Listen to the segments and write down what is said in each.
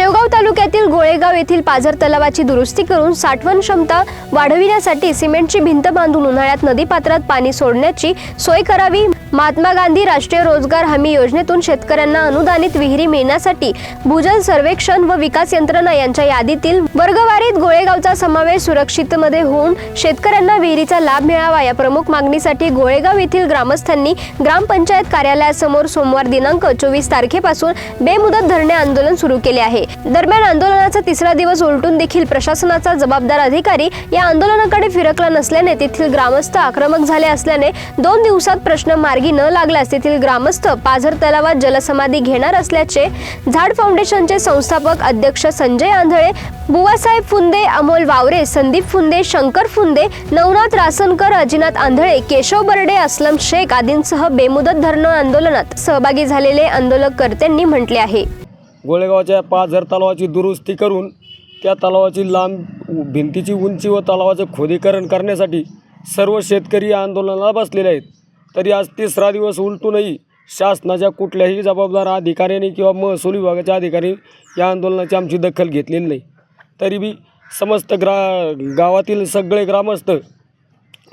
शेवगाव तालुक्यातील गोळेगाव येथील पाझर तलावाची दुरुस्ती करून साठवण क्षमता वाढविण्यासाठी सिमेंटची भिंत बांधून उन्हाळ्यात नदीपात्रात पाणी सोडण्याची सोय करावी. महात्मा गांधी राष्ट्रीय रोजगार हमी योजनेतून शेतकऱ्यांना अनुदानित विहिरी मिळण्यासाठी भूजल सर्वेक्षण व विकास यंत्रणा यांच्या यादीतील वर्गवारीत गोळेगावचा समावेश सुरक्षितमध्ये होऊन शेतकऱ्यांना विहिरीचा लाभ मिळावा या प्रमुख मागणीसाठी गोळेगाव येथील ग्रामस्थांनी ग्रामपंचायत कार्यालयासमोर सोमवार दिनांक चोवीस तारखेपासून बेमुदत धरणे आंदोलन सुरू केले आहे. दरम्यान आंदोलनाचा तिसरा दिवस उलटून देखील प्रशासनाचा जबाबदार अधिकारी या आंदोलनाकडे फिरकला नसल्याने तेथील ग्रामस्थ आक्रमक झाले असल्याने दोन दिवसात प्रश्न मार्गी न लागल्यास तेथील ग्रामस्थ पाझर तलावात जलसमाधी घेणार असल्याचे झाड फाउंडेशनचे संस्थापक अध्यक्ष संजय आंधळे बुवासाहेब फुंदे अमोल वावरे संदीप फुंदे शंकर फुंदे नवनाथ रासनकर अजिनाथ आंधळे केशव बर्डे असलम शेख आदींसह बेमुदत धरणं आंदोलनात सहभागी झालेले आंदोलकर्त्यांनी म्हटले आहे. गोळेगावच्या हजार तलावाची दुरुस्ती करून त्या तलावाची लांब भिंतीची उंची व तलावाचं खोदीकरण करण्यासाठी सर्व शेतकरी या आंदोलनाला बसलेले आहेत. तरी आज तिसरा दिवस उलटूनही शासनाच्या कुठल्याही जबाबदार अधिकाऱ्यांनी किंवा महसूल विभागाच्या अधिकारी या आंदोलनाची आमची दखल घेतलेली नाही. तरी बी समस्त ग्रा गावातील सगळे ग्रामस्थ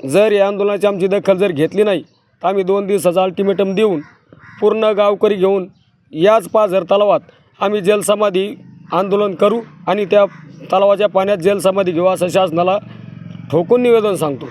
जर या आंदोलनाची आमची दखल जर घेतली नाही तर आम्ही दोन दिवसाचा अल्टिमेटम देऊन पूर्ण गावकरी घेऊन याच पाझर तलावात आम्ही जलसमाधी आंदोलन करू आणि त्या तलावाच्या पाण्यात जलसमाधी घेऊ असं शासनाला ठोकून निवेदन सांगतो.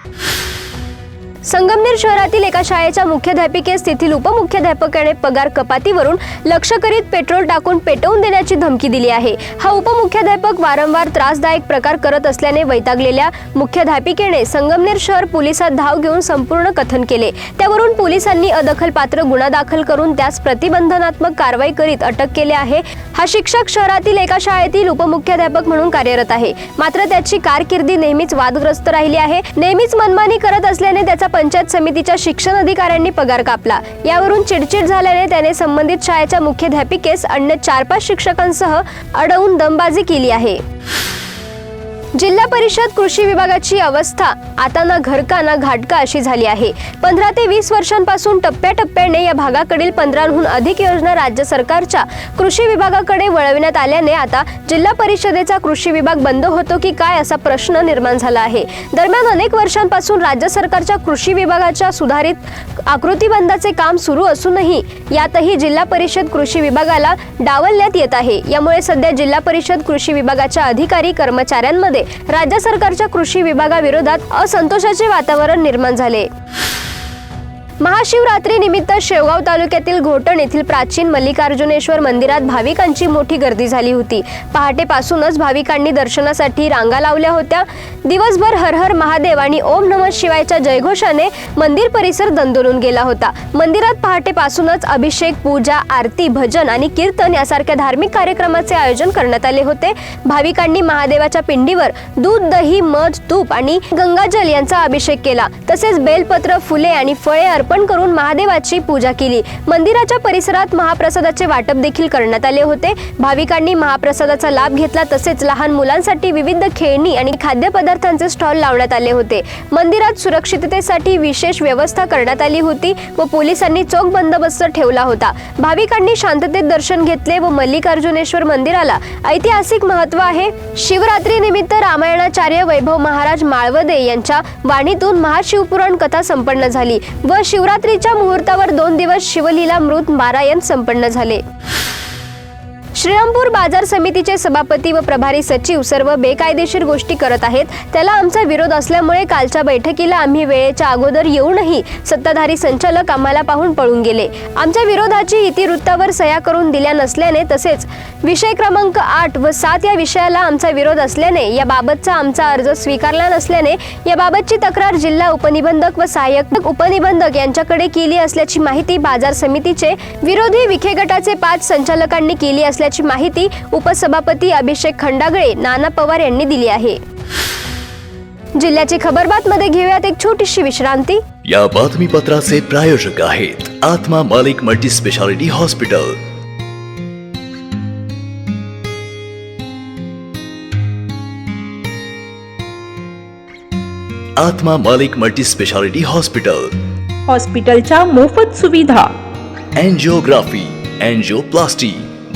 संगमनेर शहरातील एका शाळेच्या मुख्याध्यापिकेस तेथील उपमुख्याध्यापकाने पगार कपातीवरून लक्ष करीत पेट्रोल टाकून पेटवून देण्याची धमकी दिली आहे. हा उपमुख्याध्यापक वारंवार त्रासदायक प्रकार करत असल्याने वैतागलेल्या मुख्याध्यापिकेने संगमनेर शहर पोलिसात धाव घेऊन संपूर्ण कथन केले. त्यावरून पोलिसांनी अदखलपात्र गुन्हा दाखल करून त्यास प्रतिबंधनात्मक कारवाई करीत अटक केले आहे. हा शिक्षक शहरातील एका शाळेतील उपमुख्याध्यापक म्हणून कार्यरत आहे. मात्र त्याची कारकिर्दी नेहमीच वादग्रस्त राहिली आहे. नेहमीच मनमानी करत असल्याने त्याचा पंचायत समितीच्या शिक्षण अधिकाऱ्यांनी पगार कापला. यावरून चिडचिड झाल्याने त्याने संबंधित शाळेच्या मुख्याध्यापिकेस अन्य चार पाच शिक्षकांसह अडवून दमबाजी केली आहे. जिल्हा परिषद कृषी विभागाची अवस्था आता ना घरका ना घाटका अशी झाली आहे. पंधरा ते वीस वर्षांपासून टप्प्याटप्प्याने या भागाकडील पंधराहून अधिक योजना राज्य सरकारच्या कृषी विभागाकडे वळविण्यात आल्याने आता जिल्हा परिषदेचा कृषी विभाग बंद होतो की काय असा प्रश्न निर्माण झाला आहे. दरम्यान अनेक वर्षांपासून राज्य सरकारच्या कृषी विभागाच्या सुधारित आकृतीबंधाचे काम सुरू असूनही यातही जिल्हा परिषद कृषी विभागाला डावलण्यात येत आहे. यामुळे सध्या जिल्हा परिषद कृषी विभागाच्या अधिकारी कर्मचाऱ्यांमध्ये राज्य सरकारच्या कृषी विभागाविरोधात असंतोषाचे वातावरण निर्माण झाले. महाशिवरात्री निमित्त शेवगाव तालुक्यातील घोटण येथील प्राचीन मल्लिकार्जुनेश्वर मंदिरात भाविकांची मोठी गर्दी झाली होती. पहाटेपासूनच भाविकांनी दर्शनासाठी रांगा लावल्या होत्या. दिवसभर हर हर महादेव आणि ओम नमः शिवायच्या जयघोषाने मंदिर परिसर दंदोलून गेला होता. मंदिरात पहाटेपासूनच अभिषेक पूजा आरती भजन आणि कीर्तन यासारख्या धार्मिक कार्यक्रमाचे आयोजन करण्यात आले होते. भाविकांनी महादेवाच्या पिंडीवर दूध दही मध तूप आणि गंगाजल यांचा अभिषेक केला. तसेच बेलपत्र फुले आणि फळे अर्पण करून महादेवाची पूजा केली. मंदिराच्या परिसरात महाप्रसादाचे वाटप देखील करण्यात आले होते. भाविकांनी महाप्रसादाचा लाभ घेतला तसेच लहान मुलांसाठी विविध खेळणी आणि खाद्यपदार्थांचे स्टॉल लावण्यात आले होते. मंदिरात सुरक्षिततेसाठी विशेष व्यवस्था करण्यात आली होती व पोलिसांनी चोख बंदोबस्त ठेवला होता. भाविकांनी शांततेत दर्शन घेतले व मल्लिकार्जुनेश्वर मंदिराला ऐतिहासिक महत्त्व आहे. शिवरात्री निमित्त रामायणाचार्य वैभव महाराज माळवदे यांच्या वाणीतून महाशिवपुराण कथा संपन्न झाली व शिवरात्रीच्या मुहूर्तावर दोन दिवस शिवलीला मृत मारायण संपन्न झाले. श्रीरामपूर बाजार समितीचे सभापती व प्रभारी सचिव सर्व बेकायदेशीर गोष्टी करत आहेत. त्याला आमचा विरोध असल्यामुळे कालच्या बैठकीला आम्ही वेळेच्या अगोदर येऊनही सत्ताधारी संचालक आम्हाला पाहून पळून गेले. आमच्या विरोधाची इतिवृत्तावर सह्या करून दिल्या नसल्याने तसेच विषय क्रमांक आठ व सात या विषयाला आमचा विरोध असल्याने याबाबतचा आमचा अर्ज स्वीकारला नसल्याने याबाबतची तक्रार जिल्हा उपनिबंधक व सहाय्यक उपनिबंधक यांच्याकडे केली असल्याची माहिती बाजार समितीचे विरोधी विखे गटाचे पाच संचालकांनी केली असल्याची माहिती उपसभापती अभिषेक खंडागळे नाना पवार यांनी दिली आहे. जिल्ह्याची खबरबात मध्ये घेऊयात एक छोटीशी विश्रांती. या बातमीपत्राचे प्रायोजक आहेत आत्मा मालिक मल्टी स्पेशालिटी हॉस्पिटल आत्मा मालिक मल्टी स्पेशालिटी हॉस्पिटल हॉस्पिटलच्या मोफत सुविधा. अँजिओग्राफी अँजिओप्लास्टी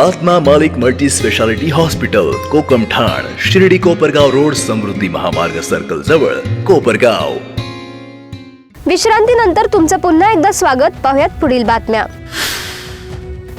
आत्मा मालिक मल्टी स्पेशालिटी हॉस्पिटल कोकम ठाण शिर्डी कोपरगाव रोड समृद्धी महामार्ग सर्कल जवळ कोपरगाव. विश्रांतीनंतर तुमचं पुन्हा एकदा स्वागत. पाहुयात पुढील बातम्या.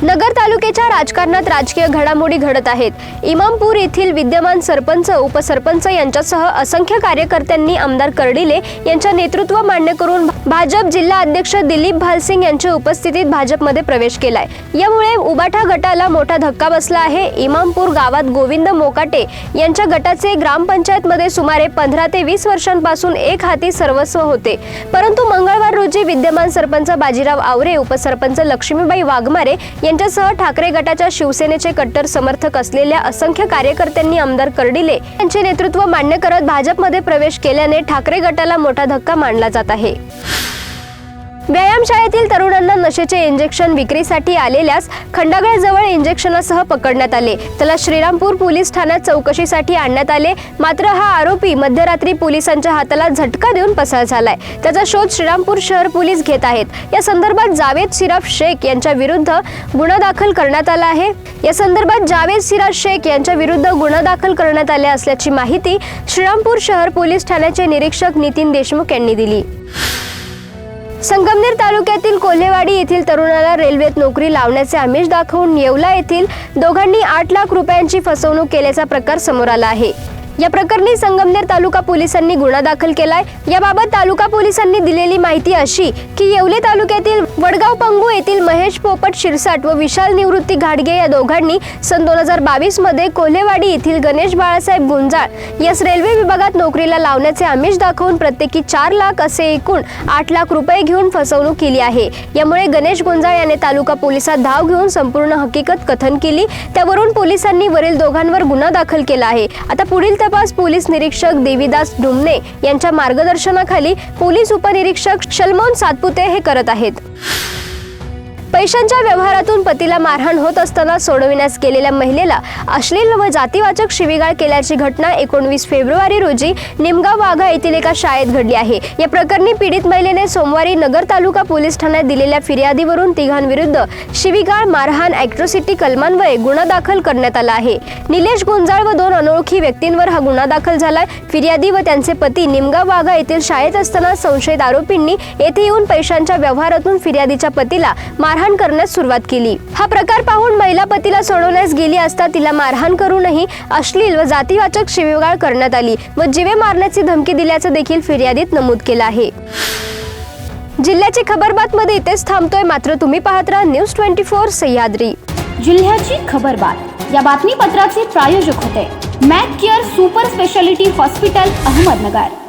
नगर तालुक्याच्या राजकारणात राजकीय घडामोडी घडत आहेत. इमामपूर येथील विद्यमान सरपंच उपसरपंच यांच्यासह असंख्य कार्यकर्त्यांनी आमदार कर्डिले यांच्या नेतृत्व मान्य करून भाजप जिल्हा अध्यक्ष दिलीप भालसिंग यांच्या उपस्थितीत भाजपमध्ये प्रवेश केलाय. यामुळे उबाठा गटाला मोठा धक्का बसला आहे. इमामपूर गावात गोविंद मोकाटे यांच्या गटाचे ग्रामपंचायतमध्ये सुमारे पंधरा ते वीस वर्षांपासून एक हाती सर्वस्व होते. परंतु मंगळवार रोजी विद्यमान सरपंच बाजीराव आवरे उपसरपंच लक्ष्मीबाई वाघमारे यांच्यासह ठाकरे गटाच्या शिवसेनेचे कट्टर समर्थक असलेल्या असंख्य कार्यकर्त्यांनी आमदार कर्डिले यांचे नेतृत्व मान्य करत भाजपमध्ये प्रवेश केल्याने ठाकरे गटाला मोठा धक्का मानला जात आहे. व्यायामशाळेतील तरुणांना नशेचे इंजेक्शन विक्रीसाठी आलेल्यास खंडागळजवळ इंजेक्शनासह पकडण्यात आले. त्याला श्रीरामपूर पोलीस ठाण्यात चौकशीसाठी आणण्यात आले. मात्र हा आरोपी मध्यरात्री पोलिसांच्या हाताला झटका देऊन पसार झालाय. त्याचा शोध श्रीरामपूर शहर पोलीस घेत आहेत. या संदर्भात जावेद सिराफ शेख यांच्या विरुद्ध गुन्हा दाखल करण्यात आला आहे. या संदर्भात जावेद सिराज शेख यांच्या विरुद्ध गुन्हा दाखल करण्यात आले असल्याची माहिती श्रीरामपूर शहर पोलीस ठाण्याचे निरीक्षक नितीन देशमुख यांनी दिली. संगमनेर तालुक्यातील कोल्हेवाडी येथील तरुणाला रेल्वेत नोकरी लावण्याचे आमिष दाखवून येवला येथील दोघांनी आठ लाख रुपयांची फसवणूक केल्याचा प्रकार समोर आला आहे. या प्रकरणी संगमनेर तालुका पोलिसांनी गुन्हा दाखल केलाय. याबाबत तालुका पोलिसांनी दिलेली माहिती अशी की येवले तालुक्यातील वडगाव पंगू येथील महेश पोपट शिरसाट व विशाल निवृत्ती घाडगे या दोघांनी सन दोन हजार बावीसमध्ये कोल्हेवाडी येथील गणेश बाळासाहेब गुंजाळ यास रेल्वे विभागात नोकरीला लावण्याचे आमिष दाखवून प्रत्येकी चार लाख असे एकूण आठ लाख रुपये घेऊन फसवणूक केली आहे. यामुळे गणेश गुंजाळ याने तालुका पोलिसात धाव घेऊन संपूर्ण हकीकत कथन केली. त्यावरून पोलिसांनी वरील दोघांवर गुन्हा दाखल केला आहे. आता पुढील तपास पोलीस निरीक्षक देवीदास डुमने यांच्या मार्गदर्शनाखाली पोलीस उपनिरीक्षक शलमोन सातपुते हे करत आहेत. you पैशांच्या व्यवहारातून पतीला मारहाण होत असताना सोडविण्यास गेलेल्या महिलेला अश्लील व जातीवाचक शिवीगाळ केल्याची घटना एकोणवीस फेब्रुवारी रोजी निमगाव वाघा येथील एका शाळेत घडली आहे. या प्रकरणी पीडित महिलेने सोमवारी नगर तालुका पोलीस ठाण्यात दिलेल्या फिर्यादीवरून तिघांविरुद्ध शिवीगाळ मारहाण ऍक्ट्रोसिटी कलमान्वये गुन्हा दाखल करण्यात आला आहे. निलेश गुंजाळ व दोन अनोळखी व्यक्तींवर हा गुन्हा दाखल झालाय. फिर्यादी व त्यांचे पती निमगाव वाघा येथील शाळेत असताना संशयित आरोपींनी येथे येऊन पैशांच्या व्यवहारातून फिर्यादीच्या पतीला मारहाण मारहाण करण्यास सुरुवात केली. हा प्रकार पाहून महिला पतीला सोडवण्यास गेली असता तिला मारहाण करूनही अश्लील व जातीवाचक शिवीगाळ करण्यात आली व जीवे मारण्याची धमकी दिल्याचं देखील फिर्यादीत नमूद केलं आहे. जिल्ह्याची खबरबात मध्ये इथेच थांबतोय. मात्र तुम्ही पाहत राहा न्यूज ट्वेंटी फोर सह्याद्री. जिल्ह्याची खबरबात. या बातमीपत्राचे प्रायोजक होते. Mac care super speciality hospital Ahmednagar.